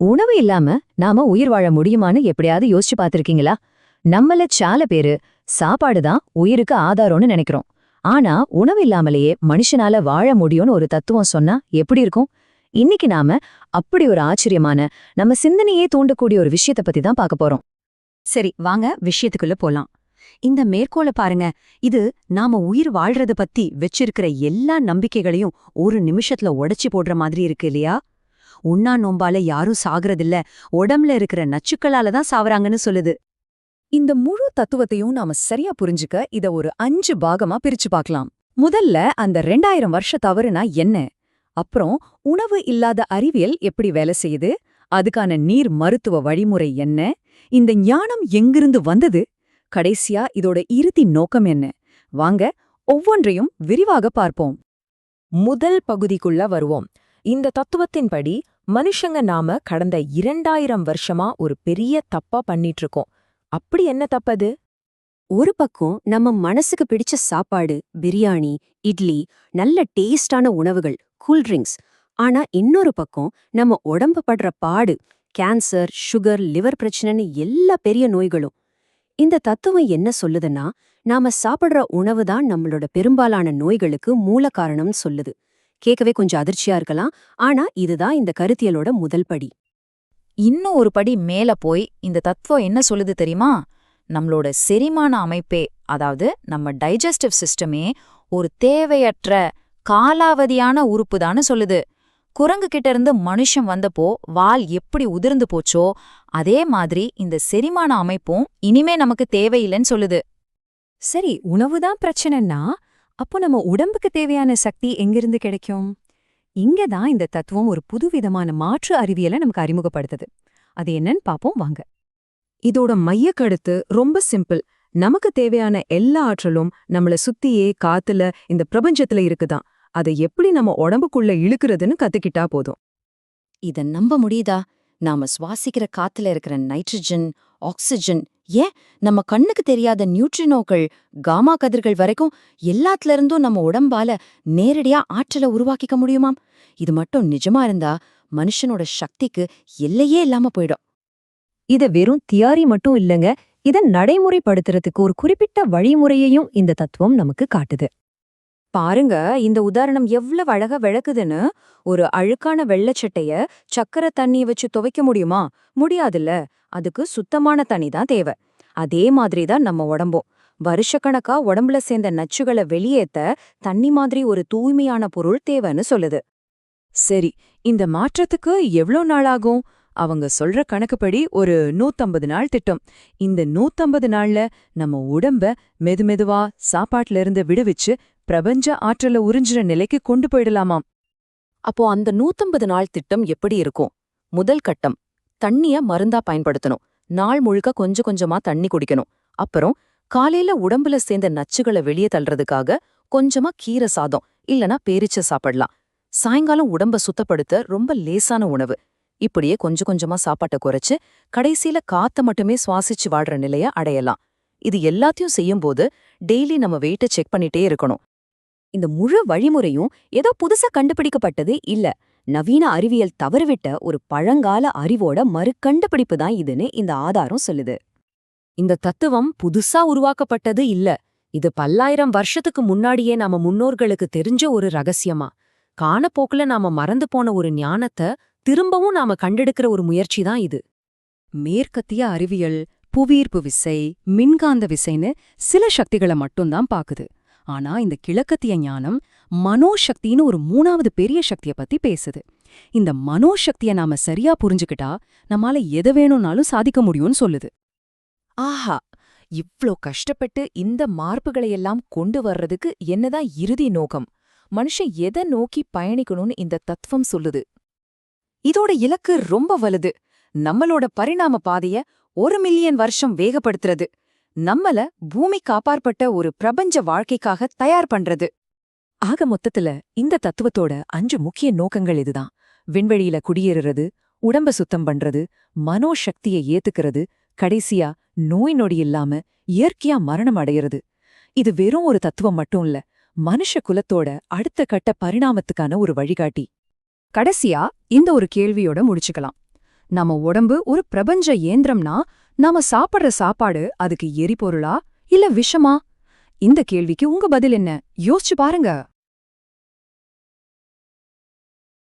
உணவு இல்லாம நாம உயிர் வாழ முடியுமான்னு எப்படியாவது யோசிச்சு பார்த்திருக்கீங்களா? நம்மள சால பேரு சாப்பாடு தான் உயிருக்கு ஆதாரம்னு நினைக்கிறோம். ஆனா உணவு இல்லாமலேயே மனுஷனால வாழ முடியும்னு ஒரு தத்துவம் சொன்னா எப்படி இருக்கும்? இன்னைக்கு நாம அப்படி ஒரு ஆச்சரியமான நம்ம சிந்தனையே தூண்டக்கூடிய ஒரு விஷயத்த பத்தி தான் பார்க்க போறோம். சரி வாங்க விஷயத்துக்குள்ள போலாம். இந்த மேற்கோள பாருங்க இது நாம உயிர் வாழ்றத பத்தி வச்சிருக்கிற எல்லா நம்பிக்கைகளையும் ஒரு நிமிஷத்துல உடைச்சு போடுற மாதிரி இருக்கு இல்லையா? உண்ணா நோம்பால யாரும் சாகுறதில்ல. உடம்புல இருக்கிற நச்சுக்களால தான் சாவறாங்கன்னு சொல்லுது. இந்த முழு தத்துவத்தையும் நாம சரியா புரிஞ்சுக்க இத ஒரு அஞ்சு பாகமா பிரிச்சு பார்க்கலாம். முதல்ல அந்த ரெண்டாயிரம் வருஷ தவறுனா என்ன? அப்புறம் உணவு இல்லாத அறிவியல் எப்படி வேலை செய்யுது? அதுக்கான நீர் மருத்துவ வழிமுறை என்ன? இந்த ஞானம் எங்கிருந்து வந்தது? கடைசியா இதோட இறுதி நோக்கம் என்ன? வாங்க ஒவ்வொன்றையும் விரிவாக பார்ப்போம். முதல் பகுதிக்குள்ள வருவோம். இந்த தத்துவத்தின்படி மனுஷங்க நாம கடந்த இரண்டாயிரம் வருஷமா ஒரு பெரிய தப்பா பண்ணிட்டு இருக்கோம் அப்படி என்ன தப்பது ஒரு பக்கம் நம்ம மனசுக்கு பிடிச்ச சாப்பாடு பிரியாணி இட்லி நல்ல டேஸ்டான உணவுகள் கூல்ட்ரிங்க்ஸ் ஆனா இன்னொரு பக்கம் நம்ம உடம்பு படுற பாடு கேன்சர் சுகர் லிவர் பிரச்சனைன்னு எல்லா பெரிய நோய்களும். இந்த தத்துவம் என்ன சொல்லுதுன்னா நாம சாப்பிடுற உணவு தான் நம்மளோட பெரும்பாலான நோய்களுக்கு மூல காரணம்னு சொல்லுது. கேட்கவே கொஞ்சம் அதிர்ச்சியா இருக்கலாம். ஆனா இதுதான் இந்த கருத்தியலோட முதல் படி. இன்னும் ஒரு படி மேல போய் இந்த தத்துவம் என்ன சொல்லுது தெரியுமா? நம்மளோட செரிமான அமைப்பே அதாவது நம்ம டைஜஸ்டிவ் சிஸ்டமே ஒரு தேவையற்ற காலாவதியான உறுப்புதான்னு சொல்லுது. குரங்கு கிட்ட இருந்து மனுஷன் வந்தப்போ வால் எப்படி உதிர்ந்து போச்சோ அதே மாதிரி இந்த செரிமான அமைப்பும் இனிமே நமக்கு தேவையில்லைன்னு சொல்லுது. சரி உணவுதான் பிரச்சனைன்னா அப்போ நம்ம உடம்புக்கு தேவையான சக்தி எங்கிருந்து கிடைக்கும்? இங்க தான் இந்த தத்துவம் ஒரு புதுவிதமான மாற்று அறிவியலை நமக்கு அறிமுகப்படுத்துது. அது என்னன்னு பார்ப்போம் வாங்க. இதோட மைய கருத்து ரொம்ப சிம்பிள். நமக்கு தேவையான எல்லா ஆற்றலும் நம்மள சுத்தியே காத்துல இந்த பிரபஞ்சத்துல இருக்குதான். அதை எப்படி நம்ம உடம்புக்குள்ள இழுக்கிறதுன்னு கத்துக்கிட்டா போதும். இத நம்ப முடியுதா? நாம சுவாசிக்கிற காத்துல இருக்கிற நைட்ரஜன் ஆக்சிஜன் ஏன்? நம்ம கண்ணுக்கு தெரியாத நியூட்ரினோக்கள் காமா கதிர்கள் வரைக்கும் எல்லாத்துல இருந்தும் நம்ம உடம்பால நேரடியா ஆற்றலை உருவாக்கிக்க முடியுமாம்? இது மட்டும் நிஜமா இருந்தா மனுஷனோட சக்திக்கு எல்லையே இல்லாம போயிடும். இத வெறும் தியாரி மட்டும் இல்லங்க இத நடைமுறைப்படுத்துறதுக்கு ஒரு குறிப்பிட்ட வழிமுறையையும் இந்த தத்துவம் நமக்கு காட்டுது. பாருங்க இந்த உதாரணம் எவ்வளவு அழகா விளக்குதுன்னு. ஒரு அழுக்கான வெள்ளச்சட்டைய சக்கரை தண்ணிய வச்சு துவைக்க முடியுமா? முடியாதுல்ல. அதுக்கு சுத்தமான தண்ணி தான் தேவை. அதே மாதிரி தான் நம்ம உடம்பும். வருஷக்கணக்கா உடம்புல சேர்ந்த நச்சுகளை வெளியேத்த தண்ணி மாதிரி ஒரு தூய்மையான பொருள் தேவைன்னு சொல்லுது. சரி இந்த மாற்றத்துக்கு எவ்ளோ நாள் ஆகும்? அவங்க சொல்ற கணக்குப்படி ஒரு நூத்தம்பது நாள் திட்டம். இந்த நூத்தம்பது நாள்ல நம்ம உடம்ப மெதுமெதுவா சாப்பாட்டுல இருந்து விடுவிச்சு பிரபஞ்ச ஆற்றல உறிஞ்சுற நிலைக்கு கொண்டு போயிடலாமாம். அப்போ அந்த நூத்தம்பது நாள் திட்டம் எப்படி இருக்கும்? முதல் கட்டம் தண்ணிய மருந்தா பயன்படுத்தணும். நாள் முழுக்க கொஞ்சம் கொஞ்சமா தண்ணி குடிக்கணும். அப்புறம் காலையில உடம்புல சேர்ந்த நச்சுகளை வெளியே தள்ளுறதுக்காக கொஞ்சமா கீரை சாதம் இல்லனா பேரிச்ச சாப்பிடலாம். சாயங்காலம் உடம்ப சுத்தப்படுத்த ரொம்ப லேசான உணவு. இப்படியே கொஞ்சம் கொஞ்சமா சாப்பாட்டை குறைச்சு கடைசியில காத்த மட்டுமே சுவாசிச்சு வாடுற நிலைய அடையலாம். இது எல்லாத்தையும் செய்யும்போது டெய்லி நம்ம வெயிட்ட செக் பண்ணிட்டே இருக்கணும். இந்த முழு வழிமுறையும் ஏதோ புதுசா கண்டுபிடிக்கப்பட்டது இல்ல. நவீன அறிவியல் தவறுவிட்ட ஒரு பழங்கால அறிவோட மறுகண்டுபிடிப்பு தான் இதுன்னு இந்த ஆதாரம் சொல்லுது. இந்த தத்துவம் புதுசா உருவாக்கப்பட்டது இல்ல. இது பல்லாயிரம் வருஷத்துக்கு முன்னாடியே நாம முன்னோர்களுக்கு தெரிஞ்ச ஒரு ரகசியமா. காணப்போக்குல நாம மறந்து போன ஒரு ஞானத்தை திரும்பவும் நாம கண்டெடுக்கிற ஒரு முயற்சி தான் இது. மேற்கத்திய அறிவியல் புவியீர்ப்பு விசை மின்காந்த விசைன்னு சில சக்திகளை மட்டும்தான் பாக்குது. ஆனா இந்த கிழக்கத்திய ஞானம் மனோசக்தின்னு ஒரு மூணாவது பெரிய சக்திய பத்தி பேசுது. இந்த மனோசக்திய நாம சரியா புரிஞ்சுக்கிட்டா நம்மால எதை வேணும்னாலும் சாதிக்க முடியும்னு சொல்லுது. ஆஹா! இவ்ளோ கஷ்டப்பட்டு இந்த மார்புகளையெல்லாம் கொண்டு வர்றதுக்கு என்னதான் இறுதி நோக்கம். மனுஷன் எதை நோக்கி பயணிக்கணும்னு இந்த தத்துவம் சொல்லுது. இதோட இலக்கு ரொம்ப வலுது. நம்மளோட பரிணாம பாதைய ஒரு மில்லியன் வருஷம் வேகப்படுத்துறது. நம்மள பூமி காப்பாற்பட்ட ஒரு பிரபஞ்ச வாழ்க்கைக்காக தயார் பண்றது. ஆக மொத்தத்துல இந்த தத்துவத்தோட அஞ்சு முக்கிய நோக்கங்கள் இதுதான். விண்வெளியில குடியேறுறது உடம்ப சுத்தம் பண்றது மனோசக்தியை ஏத்துக்கிறது கடைசியா நோய் நொடி இல்லாம இயற்கையா மரணம் அடையிறது. இது வெறும் ஒரு தத்துவம் மட்டும் இல்ல மனுஷ குலத்தோட அடுத்த கட்ட பரிணாமத்துக்கான ஒரு வழிகாட்டி. கடைசியா இந்த ஒரு கேள்வியோட முடிச்சுக்கலாம். நம்ம உடம்பு ஒரு பிரபஞ்ச இயந்திரம்னா நாம சாப்பிடுற சாப்பாடு அதுக்கு எரிபொருளா இல்ல விஷமா? இந்த கேள்விக்கு உங்க பதில் என்ன? யோசிச்சு பாருங்க.